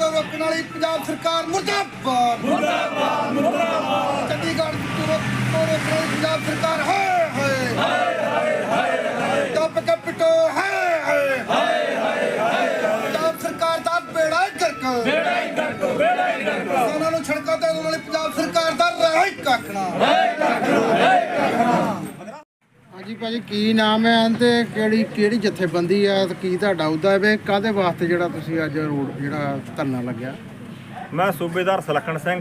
ਕਰਨ ਵਾਲੀ ਪੰਜਾਬ ਸਰਕਾਰ ਮੁਰਦਾਬਾਦ। ਮੁਰਦਾਬਾਦ ਮੁਰਦਾਬਾਦ। ਚੰਡੀਗੜ੍ਹ ਤੋਂ ਤੋਂ ਰੋਕਣ ਵਾਲੀ ਪੰਜਾਬ ਸਰਕਾਰ ਹਾਏ ਹਾਏ। ਹਾਏ ਹਾਏ ਹਾਏ ਦੱਬ ਕੇ ਪਿਟੋ ਹਾਏ ਹਾਏ। ਹਾਏ ਹਾਏ ਪੰਜਾਬ ਸਰਕਾਰ ਦਾ ਬੇੜਾ ਹੀ ਗਰਕ ਬੇੜਾ ਹੀ ਗਰਕ ਬੇੜਾ ਹੀ ਗਰਕ ਉਹਨਾਂ ਨੂੰ ਛੜਕਾਂ ਤੇ ਲਾਉਣ ਵਾਲੀ ਪੰਜਾਬ ਸਰਕਾਰ ਦਾ ਰਹਿ ਕੱਖਣਾ ਹਾਂਜੀ ਭਾਜੀ, ਕੀ ਨਾਮ ਹੈ ਤੇ ਕਿਹੜੀ ਕਿਹੜੀ ਜਥੇਬੰਦੀ ਆ ਤੇ ਕੀ ਤੁਹਾਡਾ ਅਹੁਦਾ ਵੇ ਕਾਦੇ ਵਾਸਤੇ ਜਿਹੜਾ ਤੁਸੀਂ ਅੱਜ ਰੋਡ, ਜਿਹੜਾ ਧਰਨਾ ਲੱਗਿਆ? ਮੈਂ ਸੂਬੇਦਾਰ ਸਲੱਖਣ ਸਿੰਘ,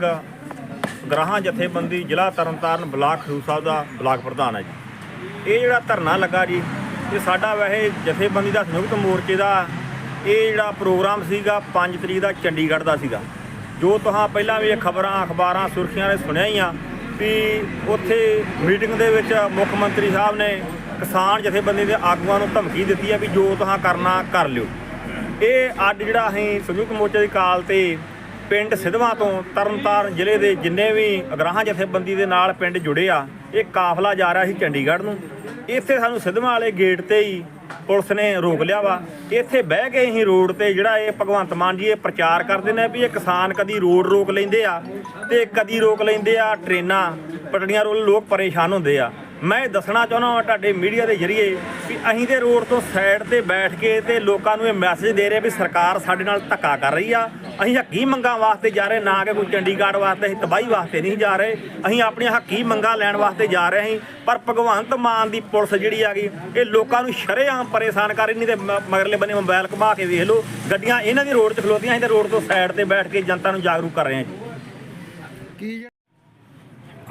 ਗ੍ਰਾਹਾਂ ਜਥੇਬੰਦੀ, ਜ਼ਿਲ੍ਹਾ ਤਰਨਤਾਰਨ ਬਲਾਕ ਖਡੂਰ ਸਾਹਿਬ ਦਾ ਬਲਾਕ ਪ੍ਰਧਾਨ ਹੈ ਜੀ। ਇਹ ਜਿਹੜਾ ਧਰਨਾ ਲੱਗਾ ਜੀ, ਇਹ ਸਾਡਾ ਵੈਸੇ ਜਥੇਬੰਦੀ ਦਾ ਸੰਯੁਕਤ ਮੋਰਚੇ ਦਾ, ਇਹ ਜਿਹੜਾ ਪ੍ਰੋਗਰਾਮ ਸੀਗਾ 5 ਤਰੀਕ ਦਾ ਚੰਡੀਗੜ੍ਹ ਦਾ ਸੀਗਾ। ਜੋ ਤੁਹਾਂ ਪਹਿਲਾਂ ਵੀ ਇਹ ਖਬਰਾਂ, ਅਖਬਾਰਾਂ, ਸੁਰਖੀਆਂ ਨੇ ਸੁਣਿਆ ਹੀ ਆ ਵੀ ਉੱਥੇ ਮੀਟਿੰਗ ਦੇ ਵਿੱਚ ਮੁੱਖ ਮੰਤਰੀ ਸਾਹਿਬ ਨੇ ਕਿਸਾਨ ਜਥੇਬੰਦੀ ਦੇ ਆਗੂਆਂ ਨੂੰ ਧਮਕੀ ਦਿੱਤੀ ਹੈ ਵੀ ਜੋ ਤੁਹਾਂ ਕਰਨਾ ਕਰ ਲਿਓ। ਇਹ ਅੱਜ ਜਿਹੜਾ ਅਸੀਂ ਸੰਯੁਕਤ ਮੋਰਚੇ ਦੀ ਕਾਲ ਤੇ ਪਿੰਡ ਸਿਧਵਾਂ ਤੋਂ ਤਰਨਤਾਰਨ ਜ਼ਿਲ੍ਹੇ ਦੇ ਜਿੰਨੇ ਵੀ ਅਗਰਾਹਾਂ ਜਥੇਬੰਦੀ ਦੇ ਨਾਲ ਪਿੰਡ ਜੁੜੇ ਆ, ਇਹ ਕਾਫਲਾ ਜਾ ਰਿਹਾ ਸੀ ਚੰਡੀਗੜ੍ਹ ਨੂੰ। ਇੱਥੇ ਸਾਨੂੰ ਸਿਧਵਾਂ ਵਾਲੇ ਗੇਟ ਤੇ ਹੀ ਪੁਲਿਸ ਨੇ ਰੋਕ ਲਿਆ ਵਾ। ਇੱਥੇ ਬਹਿ ਕੇ ਅਸੀਂ ਰੋਡ ਤੇ ਜਿਹੜਾ ਇਹ ਭਗਵੰਤ ਮਾਨ ਜੀ ਇਹ ਪ੍ਰਚਾਰ ਕਰਦੇ ਨੇ ਵੀ ਇਹ ਕਿਸਾਨ ਕਦੀ ਰੋਡ ਰੋਕ ਲੈਂਦੇ ਆ ਤੇ ਕਦੀ ਰੋਕ ਲੈਂਦੇ ਆ ਟ੍ਰੇਨਾਂ। ਪਟੜੀਆਂ ਰੋਲ ਲੋਕ ਪਰੇਸ਼ਾਨ ਹੁੰਦੇ ਆ। ਮੈਂ ਇਹ ਦੱਸਣਾ ਚਾਹੁੰਦਾ ਹਾਂ ਤੁਹਾਡੇ ਮੀਡੀਆ ਦੇ ਜ਼ਰੀਏ ਵੀ ਅਸੀਂ ਤੇ ਰੋਡ ਤੋਂ ਸਾਈਡ ਤੇ ਬੈਠ ਕੇ ਤੇ ਲੋਕਾਂ ਨੂੰ ਇਹ ਮੈਸੇਜ ਦੇ ਰਹੇ ਵੀ ਸਰਕਾਰ ਸਾਡੇ ਨਾਲ ਧੱਕਾ ਕਰ ਰਹੀ ਆ। ਅਸੀਂ ਹੱਕੀ ਮੰਗਾਂ ਵਾਸਤੇ ਜਾ ਰਹੇ, ਨਾ ਕਿ ਕੋਈ ਚੰਡੀਗੜ੍ਹ ਵਾਸਤੇ, ਅਸੀਂ ਤਬਾਹੀ ਵਾਸਤੇ ਨਹੀਂ ਜਾ ਰਹੇ। ਅਸੀਂ ਆਪਣੀਆਂ ਹੱਕੀ ਮੰਗਾਂ ਲੈਣ ਵਾਸਤੇ ਜਾ ਰਹੇ ਹਾਂ। ਪਰ ਭਗਵੰਤ ਮਾਨ ਦੀ ਪੁਲਿਸ ਜਿਹੜੀ ਆ ਗਈ, ਇਹ ਲੋਕਾਂ ਨੂੰ ਸ਼ਰੇਆਮ ਪਰੇਸ਼ਾਨ ਕਰ ਰਹੀ, ਨਹੀਂ ਤੇ ਮਗਰਲੇ ਬੰਨੇ ਮੋਬਾਈਲ ਘੁਮਾ ਕੇ ਵੇਖ ਲਓ, ਗੱਡੀਆਂ ਇਹਨਾਂ ਦੀ ਰੋਡ 'ਚ ਖਲੋਤੀਆਂ, ਅਸੀਂ ਤੇ ਰੋਡ ਤੋਂ ਸਾਈਡ ਤੇ ਬੈਠ ਕੇ ਜਨਤਾ ਨੂੰ ਜਾਗਰੂਕ ਕਰ ਰਹੇ ਹਾਂ ਜੀ। ਕੀ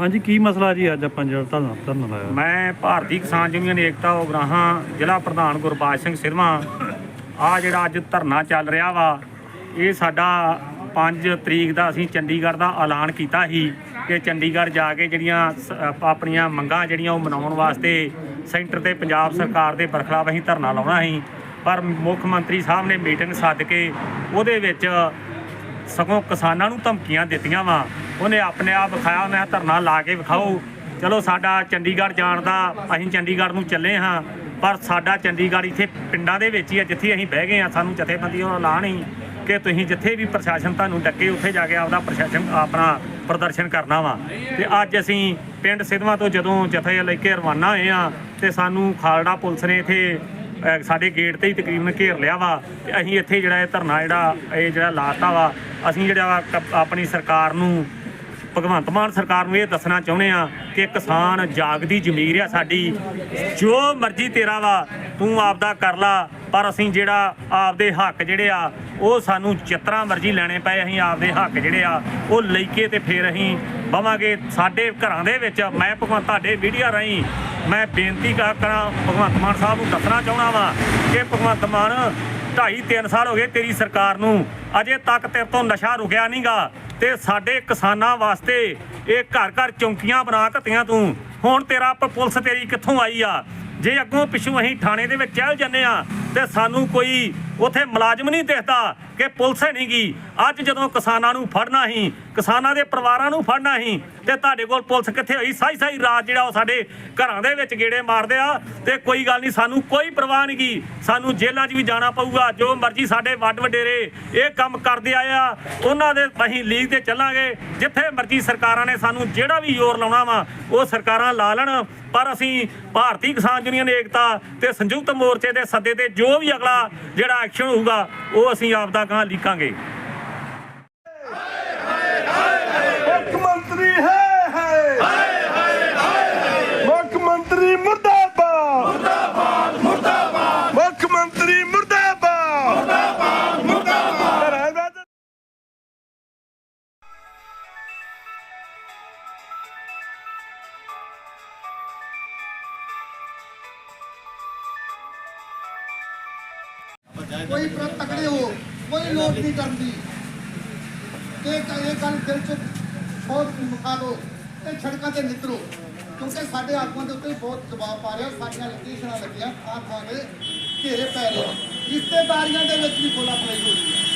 ਹਾਂਜੀ, ਕੀ ਮਸਲਾ ਜੀ ਅੱਜ ਆਪਾਂ ਜਿਹੜਾ ਧਰਨਾ ਧਰਨਾ ਲਾਇਆ? ਮੈਂ ਭਾਰਤੀ ਕਿਸਾਨ ਯੂਨੀਅਨ ਏਕਤਾ ਉਗਰਾਹਾਂ, ਜ਼ਿਲ੍ਹਾ ਪ੍ਰਧਾਨ ਗੁਰਬਾਜ ਸਿੰਘ ਸਿਰਮਾ। ਆ ਜਿਹੜਾ ਅੱਜ ਧਰਨਾ ਚੱਲ ਰਿਹਾ ਵਾ, ਇਹ ਸਾਡਾ 5 ਤਰੀਕ ਦਾ ਅਸੀਂ ਚੰਡੀਗੜ੍ਹ ਦਾ ਐਲਾਨ ਕੀਤਾ ਸੀ ਕਿ ਚੰਡੀਗੜ੍ਹ ਜਾ ਕੇ ਜਿਹੜੀਆਂ ਸ- ਆਪਣੀਆਂ ਮੰਗਾਂ ਜਿਹੜੀਆਂ ਉਹ ਮਨਾਉਣ ਵਾਸਤੇ ਸੈਂਟਰ ਤੇ ਪੰਜਾਬ ਸਰਕਾਰ ਦੇ ਬਰਖਲਾਫ ਅਸੀਂ ਧਰਨਾ ਲਾਉਣਾ ਸੀ। ਪਰ ਮੁੱਖ ਮੰਤਰੀ ਸਾਹਿਬ ਨੇ ਮੀਟਿੰਗ ਸੱਦ ਕੇ ਉਹਦੇ ਵਿੱਚ ਸਗੋਂ ਕਿਸਾਨਾਂ ਨੂੰ ਧਮਕੀਆਂ ਦਿੱਤੀਆਂ ਵਾ। ਉਹਨੇ ਆਪਣੇ ਆਪ ਵਿਖਾਇਆ, ਮੈਂ ਧਰਨਾ ਲਾ ਕੇ ਵਿਖਾਓ। ਚਲੋ ਸਾਡਾ ਚੰਡੀਗੜ੍ਹ ਜਾਣ ਦਾ, ਅਸੀਂ ਚੰਡੀਗੜ੍ਹ ਨੂੰ ਚੱਲੇ ਹਾਂ। ਪਰ ਸਾਡਾ ਚੰਡੀਗੜ੍ਹ ਇੱਥੇ ਪਿੰਡਾਂ ਦੇ ਵਿੱਚ ਹੀ ਆ, ਜਿੱਥੇ ਅਸੀਂ ਬਹਿ ਗਏ ਆ ਸਾਨੂੰ ਜਥੇਬੰਦੀ ਉਹ ਐਲਾਨ ਹੀ ਕਿ ਤੁਸੀਂ ਜਿੱਥੇ ਵੀ ਪ੍ਰਸ਼ਾਸਨ ਤੁਹਾਨੂੰ ਡੱਕੇ, ਉੱਥੇ ਜਾ ਕੇ ਆਪਦਾ ਪ੍ਰਸ਼ਾਸਨ, ਆਪਣਾ ਪ੍ਰਦਰਸ਼ਨ ਕਰਨਾ ਵਾ। ਤੇ ਅੱਜ ਅਸੀਂ ਪਿੰਡ ਸਿਧਵਾਂ ਤੋਂ ਜਦੋਂ ਜਥੇ ਲੈ ਕੇ ਰਵਾਨਾ ਹੋਏ ਆ ਤੇ ਸਾਨੂੰ ਖਾਲੜਾ ਪੁਲਿਸ ਨੇ ਇੱਥੇ ਸਾਡੇ ਗੇਟ ਤੇ ਹੀ ਤਕਰੀਬਨ ਘੇਰ ਲਿਆ ਵਾ ਤੇ ਅਸੀਂ ਇੱਥੇ ਜਿਹੜਾ ਇਹ ਧਰਨਾ ਜਿਹੜਾ, ਇਹ ਜਿਹੜਾ ਲਾਤਾ ਵਾ, ਅਸੀਂ ਜਿਹੜਾ ਵਾ ਕ- ਆਪਣੀ ਸਰਕਾਰ ਨੂੰ, ਭਗਵੰਤ ਮਾਨ ਸਰਕਾਰ ਨੂੰ ਇਹ ਦੱਸਣਾ ਚਾਹੁੰਦੇ ਆ ਕਿ ਕਿਸਾਨ ਜਾਗਦੀ ਜ਼ਮੀਰ ਆ ਸਾਡੀ। ਜੋ ਮਰਜ਼ੀ ਤੇਰਾ ਵਾ, ਤੂੰ ਆਪਦਾ ਕਰ ਲਾ, ਪਰ ਅਸੀਂ ਜਿਹੜਾ ਆਪਦੇ ਹੱਕ ਜਿਹੜੇ ਆ, ਉਹ ਸਾਨੂੰ ਚਿੱਤਰਾ ਮਰਜ਼ੀ ਲੈਣੇ ਪਏ, ਅਸੀਂ ਆਪਦੇ ਹੱਕ ਜਿਹੜੇ ਆ, ਉਹ ਲੈ ਕੇ ਤੇ ਫਿਰ ਅਸੀਂ ਬਵਾਂਗੇ ਸਾਡੇ ਘਰਾਂ ਦੇ ਵਿੱਚ। ਮੈਂ ਭਗਵੰਤ ਤੁਹਾਡੇ ਵੀਡੀਓ ਰਾਹੀਂ ਮੈਂ ਬੇਨਤੀ ਕਰ- ਕਰਾਂ, ਭਗਵੰਤ ਮਾਨ ਸਾਹਿਬ ਨੂੰ ਦੱਸਣਾ ਚਾਹੁੰਦਾ ਵਾਂ ਕਿ ਭਗਵੰਤ ਮਾਨ ਢਾਈ 3 ਸਾਲ ਹੋ ਗਏ ਤੇਰੀ ਸਰਕਾਰ ਨੂੰ। ਅਜੇ ਤੱਕ ਤੇਰੇ ਤੋਂ ਨਸ਼ਾ ਰੁਕਿਆ ਨਹੀਂਗਾ ਤੇ ਸਾਡੇ ਕਿਸਾਨਾਂ ਵਾਸਤੇ ਇਹ ਘਰ ਘਰ ਚੌਂਕੀਆਂ ਬਣਾ ਘਤੀਆਂ ਤੂੰ। ਹੁਣ ਤੇਰਾ ਪੁਲਿਸ ਤੇਰੀ ਕਿੱਥੋਂ ਆਈ ਆ? ਜੇ ਅੱਗੋਂ ਪਿੱਛੋਂ ਅਸੀਂ ਥਾਣੇ ਦੇ ਵਿੱਚ ਚੱਲ ਜੰਨੇ ਆ ਤੇ ਸਾਨੂੰ ਕੋਈ ਉੱਥੇ ਮੁਲਾਜ਼ਮ ਨਹੀਂ ਦਿਖਦਾ ਕਿ ਪੁਲਿਸ ਹੈ ਨਹੀਂ ਗਈ ਅੱਜ ਜਦੋਂ ਕਿਸਾਨਾਂ ਨੂੰ ਫੜਨਾ ਹੀ ਕਿਸਾਨਾਂ ਦੇ ਪਰਿਵਾਰਾਂ ਨੂੰ ਫੜਨਾ ਸੀ, ਤੇ ਤੁਹਾਡੇ ਕੋਲ ਪੁਲਿਸ ਕਿੱਥੇ ਹੋਈ? ਸਾਈ ਸਾਈ ਰਾਤ ਜਿਹੜਾ ਉਹ ਸਾਡੇ ਘਰਾਂ ਦੇ ਵਿੱਚ ਗੇੜੇ ਮਾਰਦੇ ਆ, ਤੇ ਕੋਈ ਗੱਲ ਨਹੀਂ, ਸਾਨੂੰ ਕੋਈ ਪਰਵਾਹ ਨਹੀਂ ਗੀ ਸਾਨੂੰ ਜੇਲ੍ਹਾਂ 'ਚ ਵੀ ਜਾਣਾ ਪਊਗਾ, ਜੋ ਮਰਜ਼ੀ ਸਾਡੇ ਵੱਡ ਵਡੇਰੇ ਇਹ ਕੰਮ ਕਰਦੇ ਆਏ ਆ, ਉਹਨਾਂ ਦੇ ਅਸੀਂ ਲੀਗ ਤੇ ਚੱਲਾਂਗੇ। ਜਿੱਥੇ ਮਰਜ਼ੀ ਸਰਕਾਰਾਂ ਨੇ ਸਾਨੂੰ ਜਿਹੜਾ ਵੀ ਜ਼ੋਰ ਲਾਉਣਾ ਵਾ, ਉਹ ਸਰਕਾਰਾਂ ਲਾ ਲੈਣ। ਪਰ ਅਸੀਂ ਭਾਰਤੀ ਕਿਸਾਨ ਯੂਨੀਅਨ ਏਕਤਾ ਤੇ ਸੰਯੁਕਤ ਮੋਰਚੇ ਦੇ ਸੱਦੇ ਤੇ ਜੋ ਵੀ ਅਗਲਾ ਜਿਹੜਾ ਐਕਸ਼ਨ ਹੋਊਗਾ ਉਹ ਅਸੀਂ ਆਪ ਦਾ ਗਾਂ ਲੀਕਾਂਗੇ। ਕੋਈ ਪਰ ਤਕੜੇ ਹੋ, ਕੋਈ ਲੋੜ ਨਹੀਂ ਕਰਦੀ ਤੇ ਇਹ ਗੱਲ ਦਿਲ ਚ ਬਹੁਤ ਮੁਖਾ ਲੋ ਤੇ ਸੜਕਾਂ ਤੇ ਨਿਤਰੋ ਕਿਉਂਕਿ ਸਾਡੇ ਆਗੂਆਂ ਦੇ ਉੱਤੇ ਬਹੁਤ ਦਬਾਅ ਪਾ ਰਿਹਾ ਸਾਡੀਆਂ ਲੋਕੇਸ਼ਨਾਂ ਲੱਗੀਆਂ ਥਾਂ ਥਾਂ ਦੇ ਘੇਰੇ ਪੈ ਰਹੇ ਰਿਸ਼ਤੇਦਾਰੀਆਂ ਦੇ ਵਿੱਚ ਵੀ ਖੋਲਾ ਪਲਾਈ ਹੋ ਰਹੀ ਹੈ।